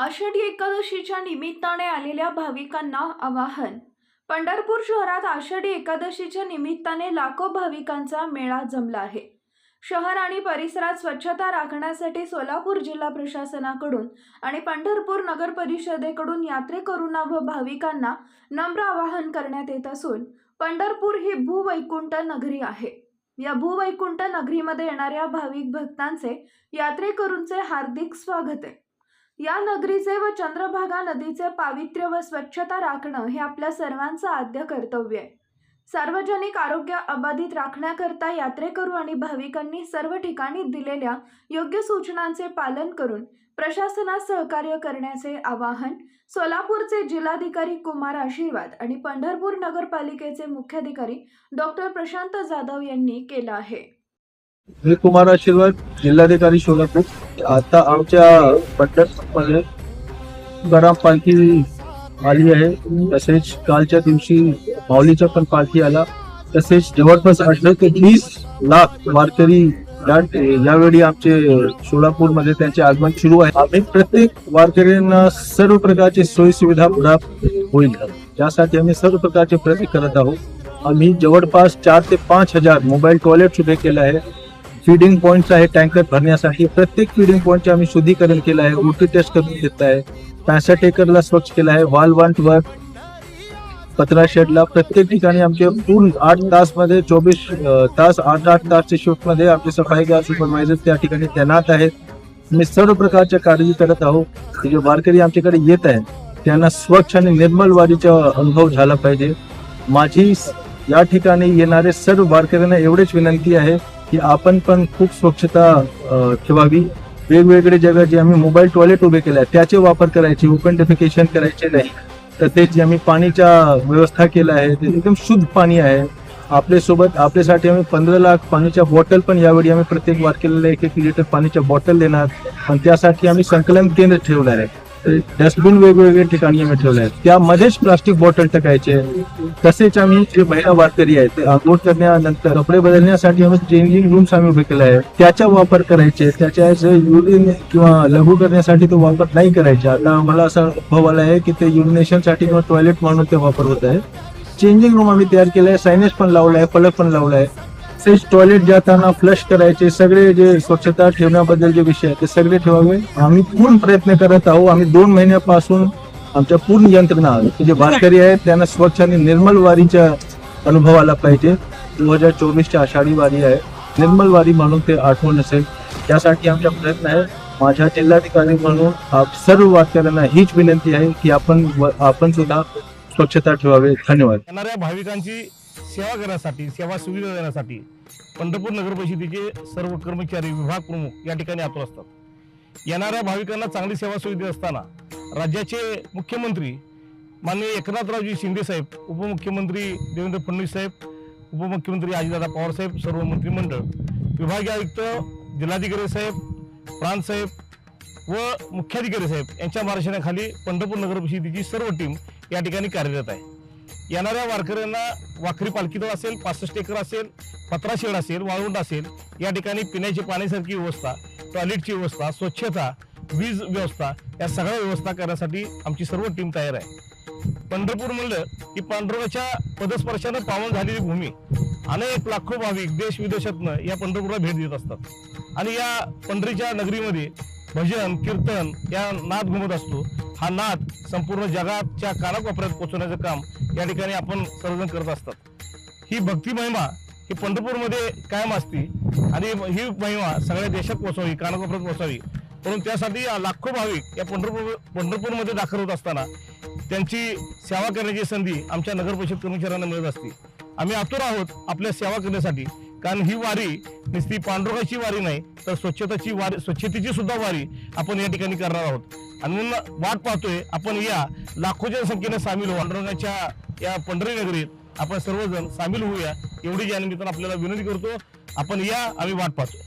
आषाढी एकादशीच्या निमित्ताने आलेल्या भाविकांना आवाहन. पंढरपूर शहरात आषाढी एकादशीच्या निमित्ताने लाखो भाविकांचा मेळा जमला आहे. शहर आणि परिसरात स्वच्छता राखण्यासाठी सोलापूर जिल्हा प्रशासनाकडून आणि पंढरपूर नगर परिषदेकडून यात्रेकरूंना व भाविकांना नम्र आवाहन करण्यात येत असून पंढरपूर ही भूवैकुंठ नगरी आहे. या भूवैकुंठ नगरीमध्ये येणाऱ्या भाविक भक्तांचे यात्रेकरूंचे हार्दिक स्वागत आहे. या नगरीचे व चंद्रभागा नदीचे पावित्र्य व स्वच्छता राखणं हे आपल्या सर्वांचं आद्य कर्तव्य आहे. सार्वजनिक आरोग्य अबाधित राखण्याकरता यात्रेकरू आणि भाविकांनी सर्व ठिकाणी दिलेल्या योग्य सूचनांचे पालन करून प्रशासनास सहकार्य करण्याचे आवाहन सोलापूरचे जिल्हाधिकारी कुमार आशीर्वाद आणि पंढरपूर नगरपालिकेचे मुख्याधिकारी डॉक्टर प्रशांत जाधव यांनी केलं आहे. मी कुमार आशीर्वाद जिल्हाधिकारी सोलापूर. आता आमच्या पंढरपूरमध्ये गरम पालखी आली आहे. तसेच कालच्या दिवशी माऊलीचा पण पालखी आला. तसेच जवळपास अठरा ते वीस लाख वारकरी यावेळी आमचे सोलापूरमध्ये त्यांचे आगमन सुरू आहे. आम्ही प्रत्येक वारकऱ्यांना सर्व प्रकारची सोयी सुविधा प्राप्त होईल. त्यासाठी आम्ही सर्व प्रकारचे प्रयत्न करत आहोत. आम्ही जवळपास चार ते पाच हजार मोबाईल टॉयलेट सुद्धा केले आहे. फिडिंग पॉईंट्स आहे टँकर भरण्यासाठी. प्रत्येक फिडिंग पॉईंटचे आम्ही शुद्धीकरण केलं आहे ओटी टेस्ट करून घेत आहे. पॅसेट एकरला स्वच्छ केलं आहे वॉल वांट वर पत्रा शेडला. प्रत्येक ठिकाणी आमचे पूर्ण आठ तासमध्ये चोवीस तास आठ आठ तासच्या शिफ्टमध्ये आमचे सफाई सुपरवायझर त्या ठिकाणी तैनात आहेत. मी सर्व प्रकारच्या काळजी करत आहोत. जे वारकरी आमच्याकडे येत आहेत त्यांना स्वच्छ आणि निर्मल वारीचा अनुभव झाला पाहिजे. माझी या ठिकाणी येणारे सर्व वारकऱ्यांना एवढेच विनंती आहे की आपण पण खूप स्वच्छता ठेवावी. वेगवेगळे जगा जे आम्ही मोबाईल टॉयलेट उभे केले त्याचे वापर करायचे ओपन डेफिकेशन करायचे नाही. तर ते जे आम्ही पाणीच्या व्यवस्था केलं आहे ते एकदम शुद्ध पाणी आहे. आपल्यासोबत आपल्यासाठी आम्ही पंधरा लाख पाण्याच्या बॉटल पण यावेळी आम्ही प्रत्येक वारकेला एक एक लिटर पाण्याच्या बॉटल देणार. आणि त्यासाठी आम्ही संकलन केंद्र ठेवलं आहे. डस्टबिन वेगवेगळ्या ठिकाणी आम्ही ठेवले आहेत. त्यामध्येच प्लास्टिक बॉटल टाकायचे. तसेच आम्ही जे महिला वारकरी आहेत ते आंघोळ करण्यानंतर कपडे बदलण्यासाठी आम्ही चेंजिंग रूम्स आम्ही उभे केले आहेत. त्याचा वापर करायचे त्याच्या युरिन किंवा लघु करण्यासाठी तो वापर नाही करायचा. आता आम्हाला असा अनुभव आला आहे की ते युरिनेशनसाठी किंवा टॉयलेट म्हणून ते वापर होत आहे. चेंजिंग रूम आम्ही तयार केलाय सायनेज पण लावलाय फलक पण लावलाय तसेच टॉयलेट जाताना फ्लश करायचे सगळे जे स्वच्छता ठेवण्याबद्दल जे विषय आहेत ते सगळे ठेवावे. आम्ही पूर्ण प्रयत्न करत आहोत. आम्ही दोन महिन्यापासून आमच्या पूर्ण यंत्रणा जे वारकरी आहेत त्यांना स्वच्छ आणि निर्मल वारीच्या अनुभव आला पाहिजे. दोन हजार चोवीसच्या आषाढी वारी आहे. निर्मल वारी म्हणून ते आठवण असेल. त्यासाठी आमचा प्रयत्न आहे. माझ्या जिल्हाधिकारी म्हणून आप सर्व वारकऱ्यांना हीच विनंती आहे की आपण आपण सुद्धा स्वच्छता ठेवावे. धन्यवाद. येणाऱ्या भाविकांची सेवा करण्यासाठी सेवा सुविधा देण्यासाठी पंढरपूर नगर परिषदेचे सर्व कर्मचारी विभाग प्रमुख या ठिकाणी आतुर असतात. येणाऱ्या भाविकांना चांगली सेवा सुविधा असताना राज्याचे मुख्यमंत्री माननीय एकनाथरावजी शिंदे साहेब उपमुख्यमंत्री देवेंद्र फडणवीस साहेब उपमुख्यमंत्री अजितदादा पवार साहेब सर्व मंत्रिमंडळ विभागीय आयुक्त जिल्हाधिकारी साहेब प्रांतसाहेब व मुख्याधिकारी साहेब यांच्या मार्गदर्शनाखाली पंढरपूर नगर परिषदेची सर्व टीम या ठिकाणी कार्यरत आहे. येणाऱ्या वारकऱ्यांना वाखरी पालखीतळ असेल पासष्ट एकर असेल पत्राशेड असेल वाळवंट असेल या ठिकाणी पिण्याची पाण्यासारखी व्यवस्था टॉयलेटची व्यवस्था स्वच्छता वीज व्यवस्था या सगळ्या व्यवस्था करण्यासाठी आमची सर्व टीम तयार आहे. पंढरपूर म्हणलं की पांडुरंगाच्या पदस्पर्शानं पावन झालेली भूमी. अनेक लाखो भाविक देश विदेशातनं या पंढरपूरला भेट देत असतात. आणि या पंढरीच्या नगरीमध्ये भजन कीर्तन या नाद घुमत असतो. हा नाद संपूर्ण जगाच्या कानाकोपऱ्यात पोहोचवण्याचं काम या ठिकाणी आपण सर्वजण करत असतात. ही भक्ती महिमा ही पंढरपूरमध्ये कायम असती आणि ही महिमा सगळ्या देशात पोहोचावी कानाकोपऱ्यात पोहोचावी. म्हणून त्यासाठी लाखो भाविक या पंढरपूर पंढरपूरमध्ये दाखल होत असताना त्यांची सेवा करण्याची संधी आमच्या नगर परिषद कर्मचाऱ्यांना मिळत असते. आम्ही आतुर आहोत आपल्या सेवा करण्यासाठी. कारण ही वारी नुसती पांडुरंगाची वारी नाही तर स्वच्छताची वारी स्वच्छतेची सुद्धा वारी आपण या ठिकाणी करणार आहोत. आणि म्हणून वाट पाहतोय आपण या लाखोच्या संख्येने सामील होऊ पांडुरंगाच्या या पंढरी नगरीत आपण सर्वजण सामील होऊया. एवढी या निमित्तानं आपल्याला विनंती करतो आपण या आम्ही वाट पाहतो